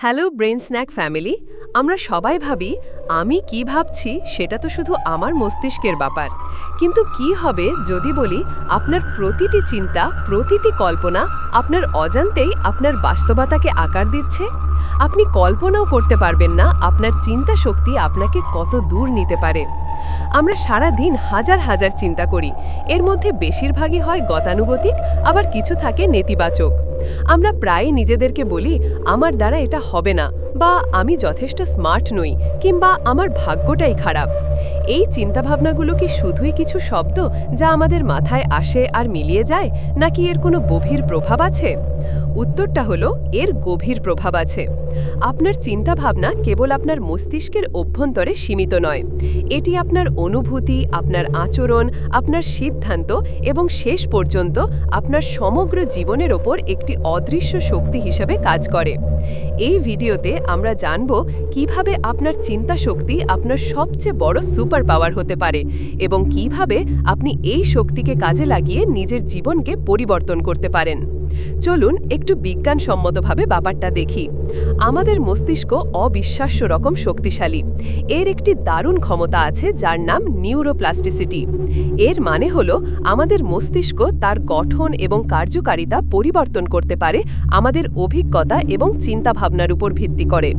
Hello brain snack family আমরা সবাই ভাবি, আমি কি ভাবছি সেটা তো শুধু আমার মস্তিষ্কের ব্যাপার। কিন্তু কি হবে যদি বলি, আপনার প্রতিটি চিন্তা, প্রতিটি কল্পনা আপনার অজান্তেই আপনার বাস্তবতাকে আকার দিচ্ছে? আপনি কল্পনাও করতে পারবেন না আপনার চিন্তা শক্তি আপনাকে কত দূর নিতে পারে। আমরা সারা দিন হাজার হাজার চিন্তা করি, এর মধ্যে বেশিরভাগই হয় গতানুগতিক, আবার কিছু থাকে নেতিবাচক। আমরা প্রায় নিজেদেরকে বলি, আমার দ্বারা এটা হবে না। বা আমি যথেষ্ট স্মার্ট নই, কিংবা আমার ভাগ্যটাই খারাপ। এই চিন্তাভাবনাগুলো কি শুধুই কিছু শব্দ যা আমাদের মাথায় আসে আর মিলিয়ে যায়, নাকি এর কোনো গভীর প্রভাব আছে? উত্তরটা হলো, এর গভীর প্রভাব আছে। আপনার চিন্তাভাবনা কেবল আপনার মস্তিষ্কের অভ্যন্তরে সীমিত নয়। এটি আপনার অনুভূতি, আপনার আচরণ, আপনার সিদ্ধান্ত এবং শেষ পর্যন্ত আপনার সমগ্র জীবনের ওপর একটি অদৃশ্য শক্তি হিসেবে কাজ করে। এই ভিডিওতে আমরা জানব কীভাবে আপনার চিন্তা শক্তি আপনার সবচেয়ে বড় সুপার পাওয়ার হতে পারে এবং কীভাবে আপনি এই শক্তিকে কাজে লাগিয়ে নিজের জীবনকে পরিবর্তন করতে পারেন। চলুন একটু বিজ্ঞানসম্মতভাবে ব্যাপারটা দেখি। আমাদের মস্তিষ্ক অবিশ্বাস্য রকম শক্তিশালী। এর একটি দারুণ ক্ষমতা আছে যার নাম নিউরোপ্লাস্টিসিটি। এর মানে হল আমাদের মস্তিষ্ক তার গঠন এবং কার্যকারিতা পরিবর্তন করতে পারে, আমাদের অভিজ্ঞতা এবং চিন্তাভাবনার উপর ভিত্তি করে।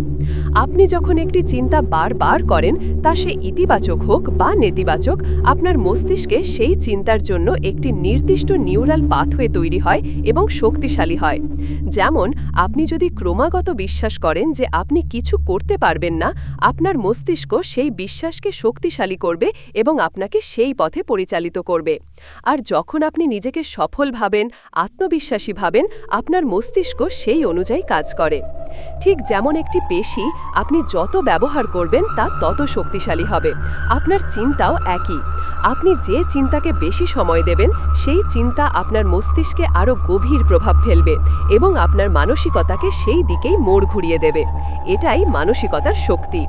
আপনি যখন একটি চিন্তা বারবার করেন, তা সে ইতিবাচক হোক বা নেতিবাচক, আপনার মস্তিষ্কে সেই চিন্তার জন্য একটি নির্দিষ্ট নিউরাল পাথওয়ে তৈরি হয় এবং শক্তিশালী হয়। যেমন, আপনি যদি ক্রমাগত বিশ্বাস করেন যে আপনি কিছু করতে পারবেন না, আপনার মস্তিষ্ক সেই বিশ্বাসকে শক্তিশালী করবে এবং আপনাকে সেই পথে পরিচালিত করবে। আর যখন আপনি নিজেকে সফল ভাবেন, আত্মবিশ্বাসী ভাবেন, আপনার মস্তিষ্ক সেই অনুযায়ী কাজ করে। ঠিক যেমন একটি পেশি, আপনি যত ব্যবহার করবেন তা তত শক্তিশালী হবে। আপনার চিন্তাও একই। আপনি যে চিন্তাকে বেশি সময় দেবেন, সেই চিন্তা আপনার মস্তিষ্কে আরও গভীর প্রভাব ফেলবে এবং আপনার মানসিকতাকে সেই দিকেই মোড় ঘুরিয়ে দেবে। এটাই মানসিকতার শক্তি।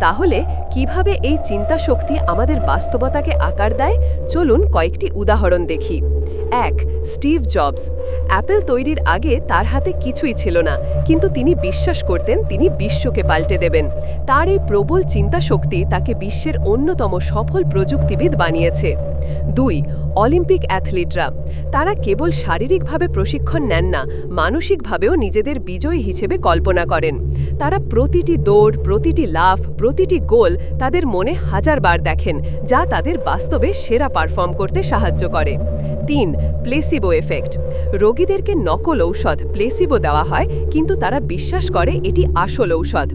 তাহলে কীভাবে এই চিন্তা শক্তি আমাদের বাস্তবতাকে আকার দেয়? চলুন কয়েকটি উদাহরণ দেখি। এক, স্টিভ জবস। অ্যাপেল তৈরির আগে তার হাতে কিছুই ছিল না, কিন্তু তিনি বিশ্বাস করতেন তিনি বিশ্বকে পাল্টে দেবেন। তার এই প্রবল চিন্তা শক্তি তাকে বিশ্বের অন্যতম সফল প্রযুক্তিবিদ বানিয়েছে। দুই, অলিম্পিক অ্যাথলিটরা, তারা কেবল শারীরিকভাবে প্রশিক্ষণ নেন না, মানসিকভাবেও নিজেদের বিজয়ী হিসেবে কল্পনা করেন। তারা প্রতিটি দৌড়, প্রতিটি লাফ, প্রতিটি গোল তাদের মনে হাজারবার দেখেন, যা তাদের বাস্তবে সেরা পারফর্ম করতে সাহায্য করে। তিন, প্লেসিবো এফেক্ট, রোগীদেরকে নকল ঔষধ, প্লেসিবো দেওয়া হয়, কিন্তু তারা বিশ্বাস করে এটি আসল ঔষধ।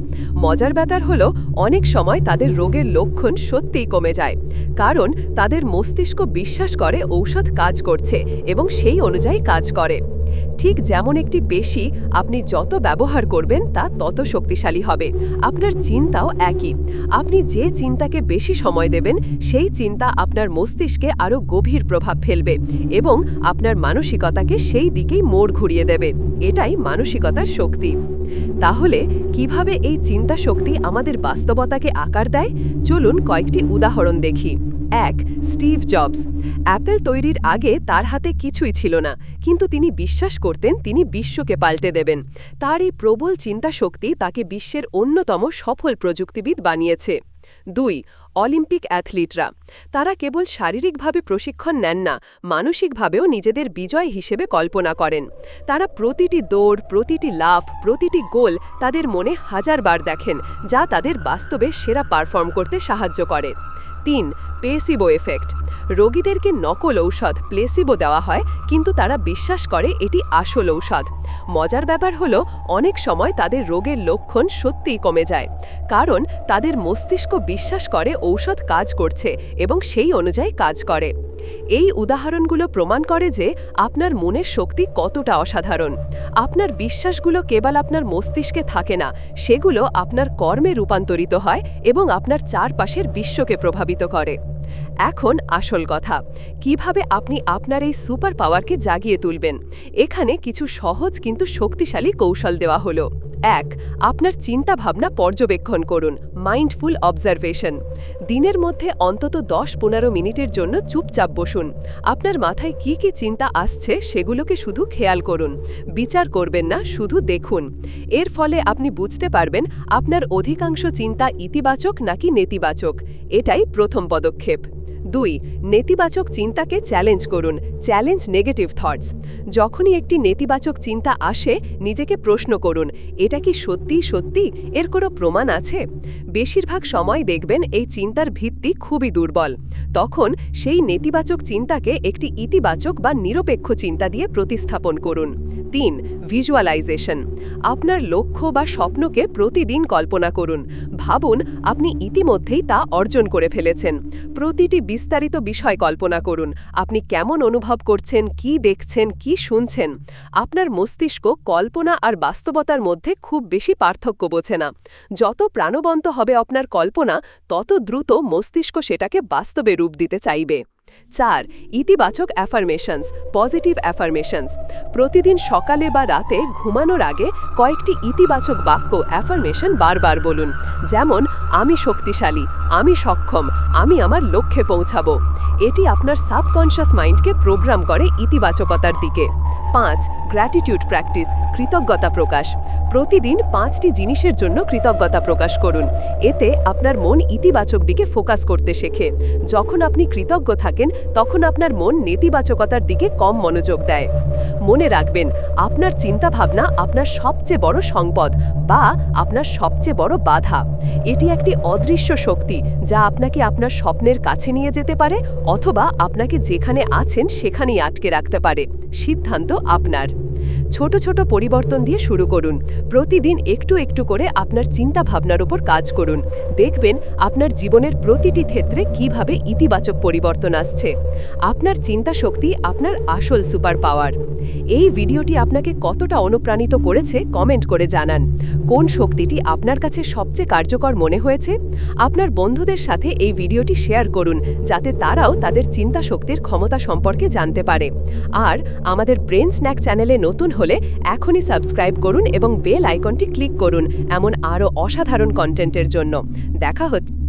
মজার ব্যাপার হলো, অনেক সময় তাদের রোগের লক্ষণ সত্যিই কমে যায়, কারণ তাদের মস্তিষ্ক বিশ্বাস করে ঔষধ কাজ করছে এবং সেই অনুযায়ী কাজ করে। ঠিক যেমন একটি পেশি আপনি যত ব্যবহার করবেন তা তত শক্তিশালী হবে। আপনার চিন্তাও একই। আপনি যে চিন্তাকে বেশি সময় দেবেন, সেই চিন্তা আপনার মস্তিষ্কে আরও গভীর প্রভাব ফেলবে এবং আপনার মানসিকতাকে সেই দিকেই মোড় ঘুরিয়ে দেবে। এটাই মানসিকতার শক্তি। তাহলে কীভাবে এই চিন্তা শক্তি আমাদের বাস্তবতাকে আকার দেয়? চলুন কয়েকটি উদাহরণ দেখি। এক, স্টিভ জবস। অ্যাপেল তৈরির আগে তার হাতে কিছুই ছিল না, কিন্তু তিনি বিশ্বাস করতেন তিনি বিশ্বকে পাল্টে দেবেন। তার এই প্রবল চিন্তা শক্তি তাকে বিশ্বের অন্যতম সফল প্রযুক্তিবিদ বানিয়েছে। দুই, অলিম্পিক অ্যাথলিটরা। তারা কেবল শারীরিকভাবে প্রশিক্ষণ নেন না, মানসিকভাবেও নিজেদের বিজয় হিসেবে কল্পনা করেন। তারা প্রতিটি দৌড়, প্রতিটি লাফ, প্রতিটি গোল তাদের মনে হাজারবার দেখেন, যা তাদের বাস্তবে সেরা পারফর্ম করতে সাহায্য করে। তিন পেসিবো এফেক্ট রোগীদেরকে নকল ঔষধ প্লেসিবো দেওয়া হয়, কিন্তু তারা বিশ্বাস করে এটি আসল ঔষধ। মজার ব্যাপার হলো, অনেক সময় তাদের রোগের লক্ষণ সত্যিই কমে যায়, কারণ তাদের মস্তিষ্ক বিশ্বাস করে ঔষধ কাজ করছে এবং সেই অনুযায়ী কাজ করে। এই উদাহরণগুলো প্রমাণ করে যে আপনার মনের শক্তি কতটা অসাধারণ। আপনার বিশ্বাসগুলো কেবল আপনার মস্তিষ্কে থাকে না, সেগুলো আপনার কর্মে রূপান্তরিত হয় এবং আপনার চারপাশের বিশ্বকে প্রভাবিত করে। এখন আসল কথা। কীভাবে আপনি আপনার এই সুপার পাওয়ারকে জাগিয়ে তুলবেন? এখানে কিছু সহজ কিন্তু শক্তিশালী কৌশল দেওয়া হলো। এক, আপনার চিন্তাভাবনা পর্যবেক্ষণ করুন। মাইন্ডফুল অবজারভেশন দিনের মধ্যে অন্তত দশ পনেরো মিনিটের জন্য চুপচাপ বসুন। আপনার মাথায় কি কি চিন্তা আসছে সেগুলোকে শুধু খেয়াল করুন। বিচার করবেন না, শুধু দেখুন। এর ফলে আপনি বুঝতে পারবেন আপনার অধিকাংশ চিন্তা ইতিবাচক নাকি নেতিবাচক। এটাই প্রথম পদক্ষেপ। দুই, নেতিবাচক চিন্তাকে চ্যালেঞ্জ করুন। চ্যালেঞ্জ নেগেটিভ থটস যখনই একটি নেতিবাচক চিন্তা আসে, নিজেকে প্রশ্ন করুন, এটা কি সত্যি সত্যি এর কোনো প্রমাণ আছে? বেশিরভাগ সময় দেখবেন এই চিন্তার ভিত্তি খুবই দুর্বল। তখন সেই নেতিবাচক চিন্তাকে একটি ইতিবাচক বা নিরপেক্ষ চিন্তা দিয়ে প্রতিস্থাপন করুন। তিন ভিজুয়ালাইজেশন। আপনার লক্ষ্য বা স্বপ্নকে প্রতিদিন কল্পনা করুন। ভাবুন, আপনি ইতিমধ্যেই তা অর্জন করে ফেলেছেন। প্রতিটি বিস্তারিত বিষয় কল্পনা করুন। আপনি কেমন অনুভব করছেন, কি দেখছেন, কি শুনছেন? আপনার মস্তিষ্ক কল্পনা আর বাস্তবতার মধ্যে খুব বেশি পার্থক্য বোঝে না। যত প্রাণবন্ত হবে আপনার কল্পনা, তত দ্রুত মস্তিষ্ক সেটাকে বাস্তবে রূপ দিতে চাইবে। চার, ইতিবাচক অ্যাফার্মেশনস পজিটিভ অ্যাফার্মেশনস প্রতিদিন সকালে বা রাতে ঘুমানোর আগে কয়েকটি ইতিবাচক বাক্য অ্যাফার্মেশন বারবার বলুন। যেমন, আমি শক্তিশালী, আমি সক্ষম, আমি আমার লক্ষ্যে পৌঁছাবো। এটি আপনার সাবকনশাস মাইন্ডকে প্রোগ্রাম করে ইতিবাচকতার দিকে। পাঁচ গ্র্যাটিটিউড প্র্যাকটিস কৃতজ্ঞতা প্রকাশ। প্রতিদিন পাঁচটি জিনিসের জন্য কৃতজ্ঞতা প্রকাশ করুন। এতে আপনার মন ইতিবাচক দিকে ফোকাস করতে শেখে। যখন আপনি কৃতজ্ঞ থাকেন, তখন আপনার মন নেতিবাচকতার দিকে কম মনোযোগ দেয়। মনে রাখবেন, আপনার চিন্তাভাবনা আপনার সবচেয়ে বড় সম্পদ বা আপনার সবচেয়ে বড় বাধা। এটি একটি অদৃশ্য শক্তি যা আপনাকে আপনার স্বপ্নের কাছে নিয়ে যেতে পারে অথবা আপনাকে যেখানে আছেন সেখানেই আটকে রাখতে পারে। সিদ্ধান্ত আপনার। ছোট ছোট পরিবর্তন দিয়ে শুরু করুন। প্রতিদিন একটু একটু করে আপনার চিন্তা ভাবনার উপর কাজ করুন। দেখবেন আপনার জীবনের প্রতিটি ক্ষেত্রে কীভাবে ইতিবাচক পরিবর্তন আসছে। আপনার চিন্তা শক্তি আপনার আসল সুপার পাওয়ার। এই ভিডিওটি আপনাকে কতটা অনুপ্রাণিত করেছে কমেন্ট করে জানান। কোন শক্তিটি আপনার কাছে সবচেয়ে কার্যকর মনে হয়েছে? আপনার বন্ধুদের সাথে এই ভিডিওটি শেয়ার করুন, যাতে তারাও তাদের চিন্তা শক্তির ক্ষমতা সম্পর্কে জানতে পারে। আর আমাদের ব্রেন স্ন্যাক চ্যানেলে নতুন হলে এখনই সাবস্ক্রাইব করুন এবং বেল আইকনটি ক্লিক করুন, এমন আরও অসাধারণ কন্টেন্টের জন্য। দেখা হচ্ছে।